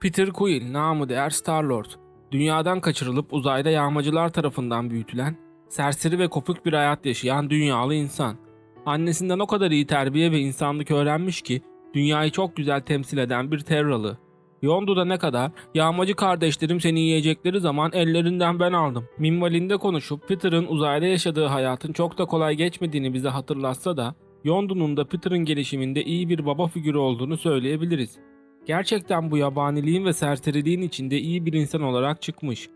Peter Quill, namı değer Star-Lord, dünyadan kaçırılıp uzayda yağmacılar tarafından büyütülen, serseri ve kopuk bir hayat yaşayan dünyalı insan. Annesinden o kadar iyi terbiye ve insanlık öğrenmiş ki, dünyayı çok güzel temsil eden bir terralı. Yondu'da ne kadar, yağmacı kardeşlerim seni yiyecekleri zaman ellerinden ben aldım. Minvalinde konuşup Peter'ın uzayda yaşadığı hayatın çok da kolay geçmediğini bize hatırlatsa da, Yondu'nun da Peter'ın gelişiminde iyi bir baba figürü olduğunu söyleyebiliriz. Gerçekten bu yabaniliğin ve serseriliğin içinde iyi bir insan olarak çıkmış.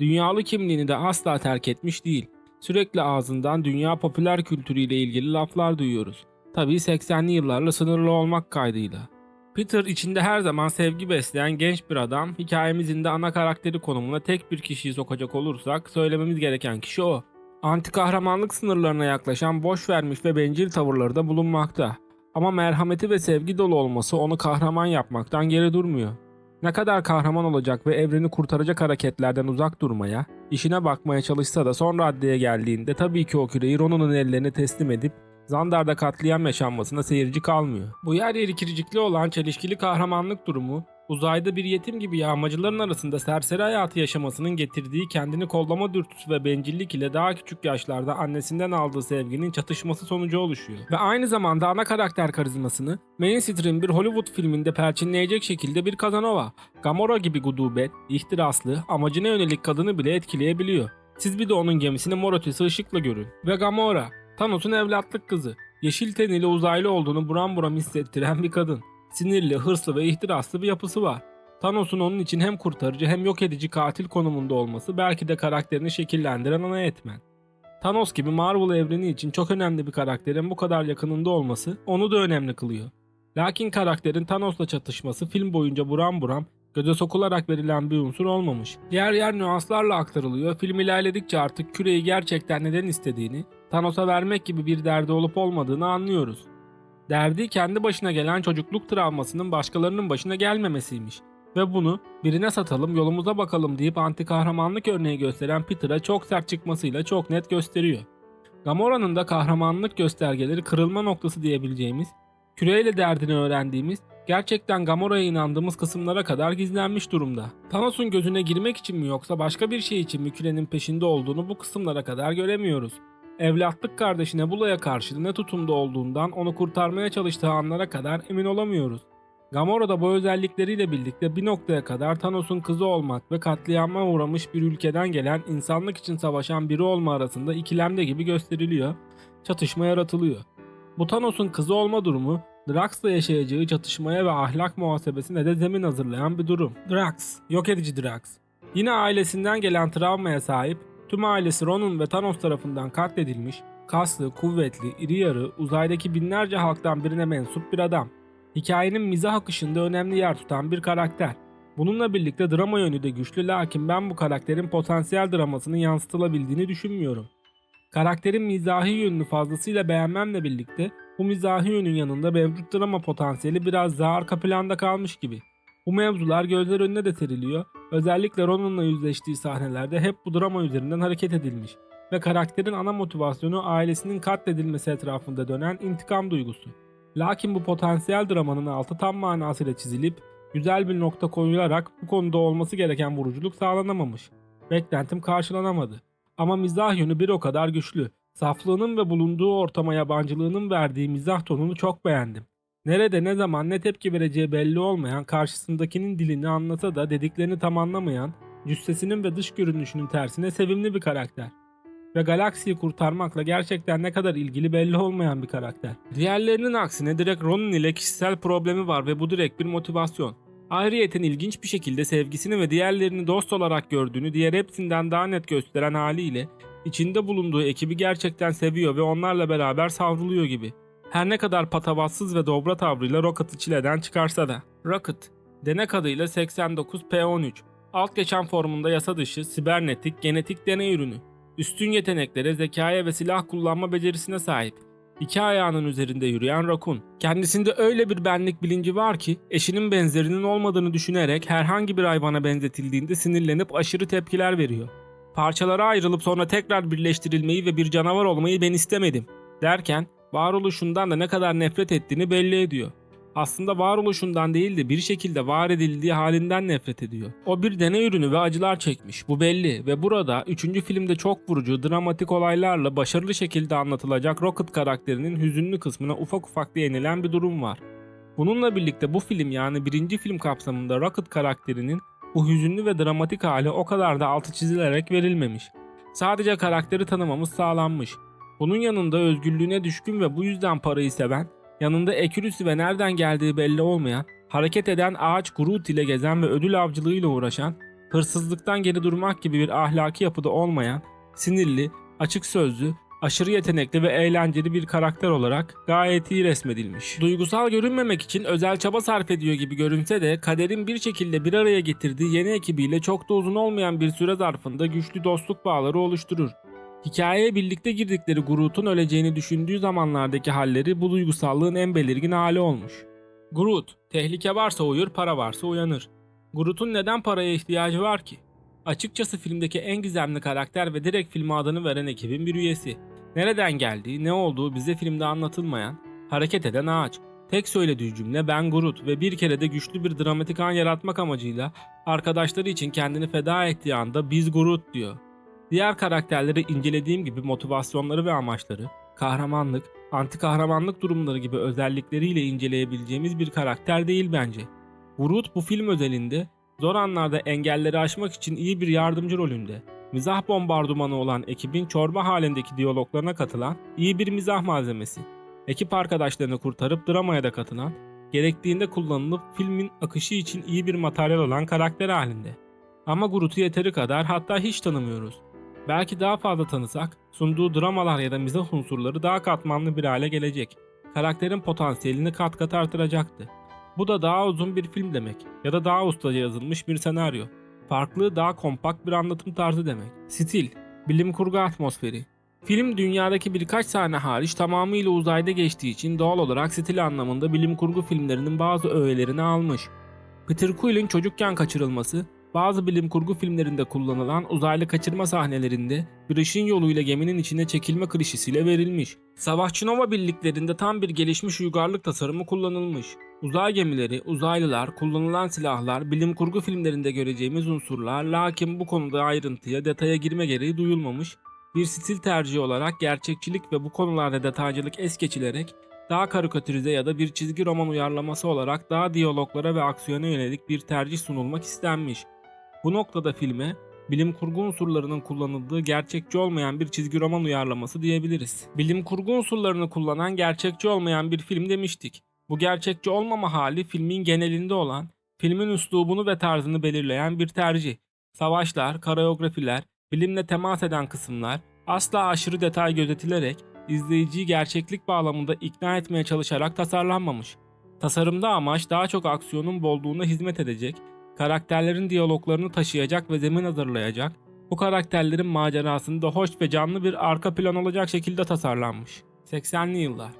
Dünyalı kimliğini de asla terk etmiş değil. Sürekli ağzından dünya popüler kültürüyle ilgili laflar duyuyoruz. Tabii 80'li yıllarla sınırlı olmak kaydıyla. Peter içinde her zaman sevgi besleyen genç bir adam, hikayemizin de ana karakteri konumuna tek bir kişiyi sokacak olursak söylememiz gereken kişi o. Anti kahramanlık sınırlarına yaklaşan boş vermiş ve bencil tavırları da bulunmakta. Ama merhameti ve sevgi dolu olması onu kahraman yapmaktan geri durmuyor. Ne kadar kahraman olacak ve evreni kurtaracak hareketlerden uzak durmaya, işine bakmaya çalışsa da son raddeye geldiğinde tabii ki o küreyi Ronan'ın ellerine teslim edip Zandar'da katliam yaşanmasına seyirci kalmıyor. Bu yer yeri kiricikli olan çelişkili kahramanlık durumu, uzayda bir yetim gibi yağmacıların arasında serseri hayatı yaşamasının getirdiği kendini kollama dürtüsü ve bencillik ile daha küçük yaşlarda annesinden aldığı sevginin çatışması sonucu oluşuyor. Ve aynı zamanda ana karakter karizmasını mainstream bir Hollywood filminde perçinleyecek şekilde bir Casanova, Gamora gibi gudubet, ihtiraslı, amacına yönelik kadını bile etkileyebiliyor. Siz bir de onun gemisini mor ötesi ışıkla görün. Ve Gamora, Thanos'un evlatlık kızı. Yeşil tenili uzaylı olduğunu buram buram hissettiren bir kadın. Sinirli, hırslı ve ihtiraslı bir yapısı var. Thanos'un onun için hem kurtarıcı hem yok edici katil konumunda olması belki de karakterini şekillendiren ana etmen. Thanos gibi Marvel evreni için çok önemli bir karakterin bu kadar yakınında olması onu da önemli kılıyor. Lakin karakterin Thanos'la çatışması film boyunca buram buram göze sokularak verilen bir unsur olmamış. Yer yer nüanslarla aktarılıyor. Film ilerledikçe artık küreyi gerçekten neden istediğini, Thanos'a vermek gibi bir derdi olup olmadığını anlıyoruz. Derdi kendi başına gelen çocukluk travmasının başkalarının başına gelmemesiymiş. Ve bunu birine satalım yolumuza bakalım deyip anti kahramanlık örneği gösteren Peter'a çok sert çıkmasıyla çok net gösteriyor. Gamora'nın da kahramanlık göstergeleri kırılma noktası diyebileceğimiz, küreyle derdini öğrendiğimiz, gerçekten Gamora'ya inandığımız kısımlara kadar gizlenmiş durumda. Thanos'un gözüne girmek için mi yoksa başka bir şey için mi kürenin peşinde olduğunu bu kısımlara kadar göremiyoruz. Evlatlık kardeşi Nebula'ya karşı ne tutumda olduğundan onu kurtarmaya çalıştığı anlara kadar emin olamıyoruz. Gamora da bu özellikleriyle birlikte bir noktaya kadar Thanos'un kızı olmak ve katliama uğramış bir ülkeden gelen insanlık için savaşan biri olma arasında ikilemde gibi gösteriliyor, çatışma yaratılıyor. Bu Thanos'un kızı olma durumu Drax'la yaşayacağı çatışmaya ve ahlak muhasebesine de zemin hazırlayan bir durum. Drax, yok edici Drax. Yine ailesinden gelen travmaya sahip, tüm ailesi Ronan ve Thanos tarafından katledilmiş, kaslı, kuvvetli, iri yarı, uzaydaki binlerce halktan birine mensup bir adam. Hikayenin mizah akışında önemli yer tutan bir karakter. Bununla birlikte drama yönü de güçlü lakin ben bu karakterin potansiyel dramasını yansıtılabildiğini düşünmüyorum. Karakterin mizahi yönünü fazlasıyla beğenmemle birlikte bu mizahi yönün yanında mevcut drama potansiyeli biraz daha arka planda kalmış gibi. Bu mevzular gözler önüne de seriliyor. Özellikle Ronan'la yüzleştiği sahnelerde hep bu drama üzerinden hareket edilmiş. Ve karakterin ana motivasyonu ailesinin katledilmesi etrafında dönen intikam duygusu. Lakin bu potansiyel dramanın altı tam manasıyla çizilip güzel bir nokta koyularak bu konuda olması gereken vuruculuk sağlanamamış. Beklentim karşılanamadı. Ama mizah yönü bir o kadar güçlü. Saflığının ve bulunduğu ortama yabancılığının verdiği mizah tonunu çok beğendim. Nerede ne zaman ne tepki vereceği belli olmayan karşısındakinin dilini anlasa da dediklerini tam anlamayan, cüssesinin ve dış görünüşünün tersine sevimli bir karakter. Ve galaksiyi kurtarmakla gerçekten ne kadar ilgili belli olmayan bir karakter. Diğerlerinin aksine direkt Ronan ile kişisel problemi var ve bu direkt bir motivasyon. Ayrıyeten ilginç bir şekilde sevgisini ve diğerlerini dost olarak gördüğünü diğer hepsinden daha net gösteren haliyle içinde bulunduğu ekibi gerçekten seviyor ve onlarla beraber savruluyor gibi. Her ne kadar patavatsız ve dobra tavrıyla Rocket'ı çileden çıkarsa da. Rocket, denek adıyla 89P13, alt geçen formunda yasa dışı, sibernetik, genetik deney ürünü. Üstün yeteneklere, zekaya ve silah kullanma becerisine sahip. İki ayağının üzerinde yürüyen Rakun. Kendisinde öyle bir benlik bilinci var ki eşinin benzerinin olmadığını düşünerek herhangi bir hayvana benzetildiğinde sinirlenip aşırı tepkiler veriyor. Parçalara ayrılıp sonra tekrar birleştirilmeyi ve bir canavar olmayı ben istemedim derken varoluşundan da ne kadar nefret ettiğini belli ediyor. Aslında varoluşundan değil de bir şekilde var edildiği halinden nefret ediyor. O bir deney ürünü ve acılar çekmiş. Bu belli ve burada 3. filmde çok vurucu, dramatik olaylarla başarılı şekilde anlatılacak Rocket karakterinin hüzünlü kısmına ufak ufak değinilen bir durum var. Bununla birlikte bu film yani birinci film kapsamında Rocket karakterinin bu hüzünlü ve dramatik hali o kadar da altı çizilerek verilmemiş. Sadece karakteri tanımamız sağlanmış. Bunun yanında özgürlüğüne düşkün ve bu yüzden parayı seven, yanında ekürüsü ve nereden geldiği belli olmayan, hareket eden ağaç Groot ile gezen ve ödül avcılığıyla uğraşan, hırsızlıktan geri durmak gibi bir ahlaki yapıda olmayan, sinirli, açık sözlü, aşırı yetenekli ve eğlenceli bir karakter olarak gayet iyi resmedilmiş. Duygusal görünmemek için özel çaba sarf ediyor gibi görünse de kaderin bir şekilde bir araya getirdiği yeni ekibiyle çok da uzun olmayan bir süre zarfında güçlü dostluk bağları oluşturur. Hikayeye birlikte girdikleri Groot'un öleceğini düşündüğü zamanlardaki halleri bu duygusallığın en belirgin hali olmuş. Groot, tehlike varsa uyur, para varsa uyanır. Groot'un neden paraya ihtiyacı var ki? Açıkçası filmdeki en gizemli karakter ve direkt filme adını veren ekibin bir üyesi. Nereden geldiği, ne olduğu bize filmde anlatılmayan, hareket eden ağaç. Tek söylediği cümle ben Groot ve bir kere de güçlü bir dramatik an yaratmak amacıyla arkadaşları için kendini feda ettiği anda biz Groot diyor. Diğer karakterleri incelediğim gibi motivasyonları ve amaçları, kahramanlık, anti kahramanlık durumları gibi özellikleriyle inceleyebileceğimiz bir karakter değil bence. Groot bu film özelinde zor anlarda engelleri aşmak için iyi bir yardımcı rolünde. Mizah bombardımanı olan ekibin çorba halindeki diyaloglarına katılan iyi bir mizah malzemesi. Ekip arkadaşlarını kurtarıp dramaya da katılan, gerektiğinde kullanılıp filmin akışı için iyi bir materyal olan karakter halinde. Ama Groot'u yeteri kadar hatta hiç tanımıyoruz. Belki daha fazla tanısak, sunduğu dramalar ya da mizah unsurları daha katmanlı bir hale gelecek. Karakterin potansiyelini kat kat artıracaktı. Bu da daha uzun bir film demek ya da daha ustaca yazılmış bir senaryo. Farklı, daha kompakt bir anlatım tarzı demek. Stil, bilim kurgu atmosferi. Film dünyadaki birkaç sahne hariç tamamıyla uzayda geçtiği için doğal olarak stil anlamında bilim kurgu filmlerinin bazı öğelerini almış. Peter Quill'in çocukken kaçırılması, bazı bilim kurgu filmlerinde kullanılan uzaylı kaçırma sahnelerinde bir ışın yoluyla geminin içine çekilme klişesiyle verilmiş. Savaşçı Nova birliklerinde tam bir gelişmiş uygarlık tasarımı kullanılmış. Uzay gemileri, uzaylılar, kullanılan silahlar, bilim kurgu filmlerinde göreceğimiz unsurlar lakin bu konuda ayrıntıya, detaya girme gereği duyulmamış. Bir stil tercihi olarak gerçekçilik ve bu konularda detaycılık es geçilerek daha karikatürize ya da bir çizgi roman uyarlaması olarak daha diyaloglara ve aksiyona yönelik bir tercih sunulmak istenmiş. Bu noktada filme bilim kurgu unsurlarının kullanıldığı gerçekçi olmayan bir çizgi roman uyarlaması diyebiliriz. Bilim kurgu unsurlarını kullanan gerçekçi olmayan bir film demiştik. Bu gerçekçi olmama hali filmin genelinde olan, filmin üslubunu ve tarzını belirleyen bir tercih. Savaşlar, koreografiler, bilimle temas eden kısımlar asla aşırı detay gözetilerek izleyiciyi gerçeklik bağlamında ikna etmeye çalışarak tasarlanmamış. Tasarımda amaç daha çok aksiyonun bolluğuna hizmet edecek, karakterlerin diyaloglarını taşıyacak ve zemin hazırlayacak, bu karakterlerin macerasını da hoş ve canlı bir arka plan olacak şekilde tasarlanmış. 80'li yıllar.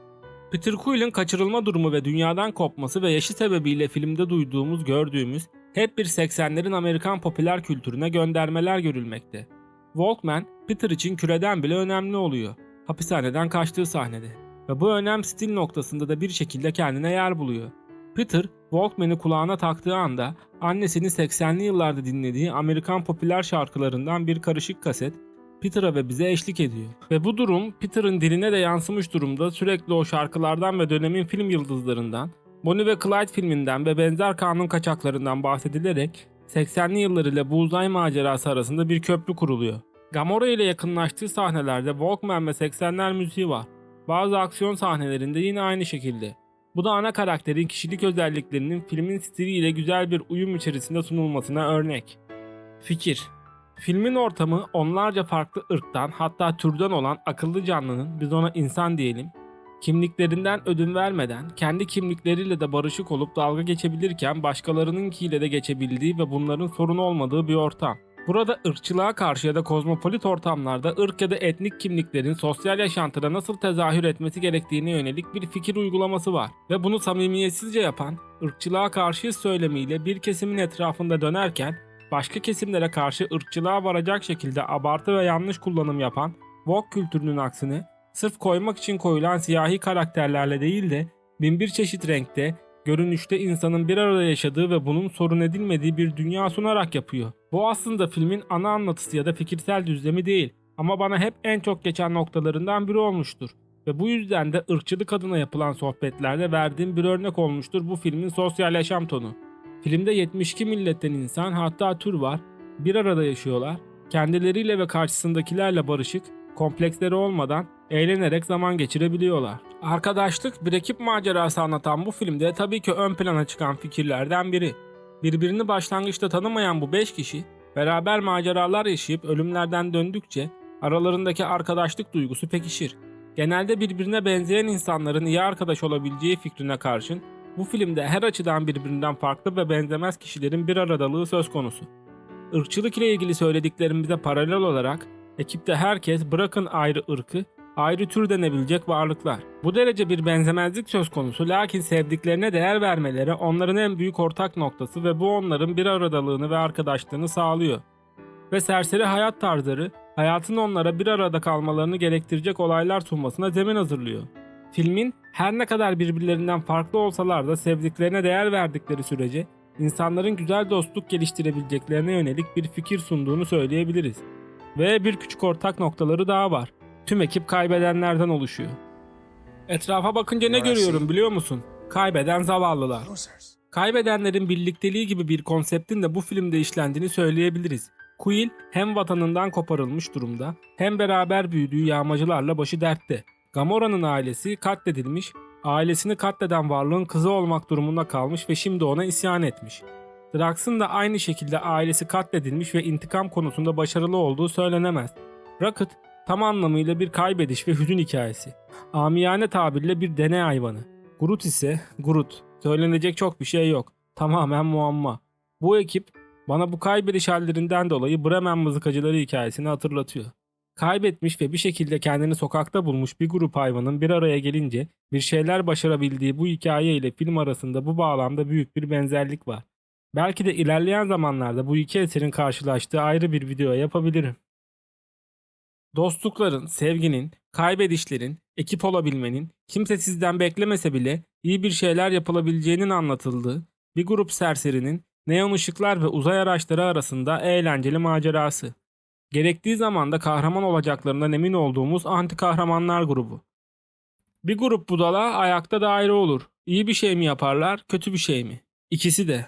Peter Quill'in kaçırılma durumu ve dünyadan kopması ve yaşı sebebiyle filmde duyduğumuz, gördüğümüz hep bir 80'lerin Amerikan popüler kültürüne göndermeler görülmekte. Walkman, Peter için küreden bile önemli oluyor. Hapishaneden kaçtığı sahnede. Ve bu önem stil noktasında da bir şekilde kendine yer buluyor. Peter, Walkman'i kulağına taktığı anda annesinin 80'li yıllarda dinlediği Amerikan popüler şarkılarından bir karışık kaset Peter'a ve bize eşlik ediyor. Ve bu durum Peter'ın diline de yansımış durumda sürekli o şarkılardan ve dönemin film yıldızlarından, Bonnie ve Clyde filminden ve benzer kanun kaçaklarından bahsedilerek 80'li yıllar ile bu uzay macerası arasında bir köprü kuruluyor. Gamora ile yakınlaştığı sahnelerde Walkman ve 80'ler müziği var. Bazı aksiyon sahnelerinde yine aynı şekilde. Bu da ana karakterin kişilik özelliklerinin filmin stiliyle güzel bir uyum içerisinde sunulmasına örnek. Fikir Filmin ortamı onlarca farklı ırktan hatta türden olan akıllı canlının biz ona insan diyelim kimliklerinden ödün vermeden kendi kimlikleriyle de barışık olup dalga geçebilirken başkalarınınkiyle de geçebildiği ve bunların sorun olmadığı bir ortam. Burada ırkçılığa karşı ya da kozmopolit ortamlarda ırk ya da etnik kimliklerin sosyal yaşantıda nasıl tezahür etmesi gerektiğine yönelik bir fikir uygulaması var. Ve bunu samimiyetsizce yapan, ırkçılığa karşı söylemiyle bir kesimin etrafında dönerken başka kesimlere karşı ırkçılığa varacak şekilde abartı ve yanlış kullanım yapan woke kültürünün aksine sırf koymak için koyulan siyahi karakterlerle değil de binbir çeşit renkte görünüşte insanın bir arada yaşadığı ve bunun sorun edilmediği bir dünya sunarak yapıyor. Bu aslında filmin ana anlatısı ya da fikirsel düzlemi değil ama bana hep en çok geçen noktalarından biri olmuştur. Ve bu yüzden de ırkçılık adına yapılan sohbetlerde verdiğim bir örnek olmuştur bu filmin sosyal yaşam tonu. Filmde 72 milletten insan hatta tür var, bir arada yaşıyorlar, kendileriyle ve karşısındakilerle barışık, kompleksleri olmadan eğlenerek zaman geçirebiliyorlar. Arkadaşlık bir ekip macerası anlatan bu filmde tabii ki ön plana çıkan fikirlerden biri. Birbirini başlangıçta tanımayan bu 5 kişi beraber maceralar yaşayıp ölümlerden döndükçe aralarındaki arkadaşlık duygusu pekişir. Genelde birbirine benzeyen insanların iyi arkadaş olabileceği fikrine karşın bu filmde her açıdan birbirinden farklı ve benzemez kişilerin bir aradalığı söz konusu. Irkçılık ile ilgili söylediklerimize paralel olarak ekipte herkes bırakın ayrı ırkı, ayrı tür denebilecek varlıklar. Bu derece bir benzemezlik söz konusu lakin sevdiklerine değer vermeleri onların en büyük ortak noktası ve bu onların bir aradalığını ve arkadaşlığını sağlıyor. Ve serseri hayat tarzları hayatın onlara bir arada kalmalarını gerektirecek olaylar sunmasına zemin hazırlıyor. Filmin her ne kadar birbirlerinden farklı olsalar da sevdiklerine değer verdikleri sürece insanların güzel dostluk geliştirebileceklerine yönelik bir fikir sunduğunu söyleyebiliriz. Ve bir küçük ortak noktaları daha var. Tüm ekip kaybedenlerden oluşuyor. Etrafa bakınca ne görüyorum biliyor musun? Kaybeden zavallılar. Kaybedenlerin birlikteliği gibi bir konseptin de bu filmde işlendiğini söyleyebiliriz. Quill hem vatanından koparılmış durumda hem beraber büyüdüğü yağmacılarla başı dertte. Gamora'nın ailesi katledilmiş, ailesini katleden varlığın kızı olmak durumunda kalmış ve şimdi ona isyan etmiş. Drax'ın da aynı şekilde ailesi katledilmiş ve intikam konusunda başarılı olduğu söylenemez. Rocket tam anlamıyla bir kaybediş ve hüzün hikayesi. Amiyane tabirle bir deney hayvanı. Groot ise Groot. Söylenecek çok bir şey yok. Tamamen muamma. Bu ekip bana bu kaybediş hallerinden dolayı Bremen mızıkacıları hikayesini hatırlatıyor. Kaybetmiş ve bir şekilde kendini sokakta bulmuş bir grup hayvanın bir araya gelince bir şeyler başarabildiği bu hikaye ile film arasında bu bağlamda büyük bir benzerlik var. Belki de ilerleyen zamanlarda bu iki eserin karşılaştığı ayrı bir video yapabilirim. Dostlukların, sevginin, kaybedişlerin, ekip olabilmenin, kimse sizden beklemese bile iyi bir şeyler yapılabileceğinin anlatıldığı bir grup serserinin neon ışıklar ve uzay araçları arasında eğlenceli macerası. Gerektiği zaman da kahraman olacaklarından emin olduğumuz anti kahramanlar grubu. Bir grup budala ayakta daire olur. İyi bir şey mi yaparlar, kötü bir şey mi? İkisi de.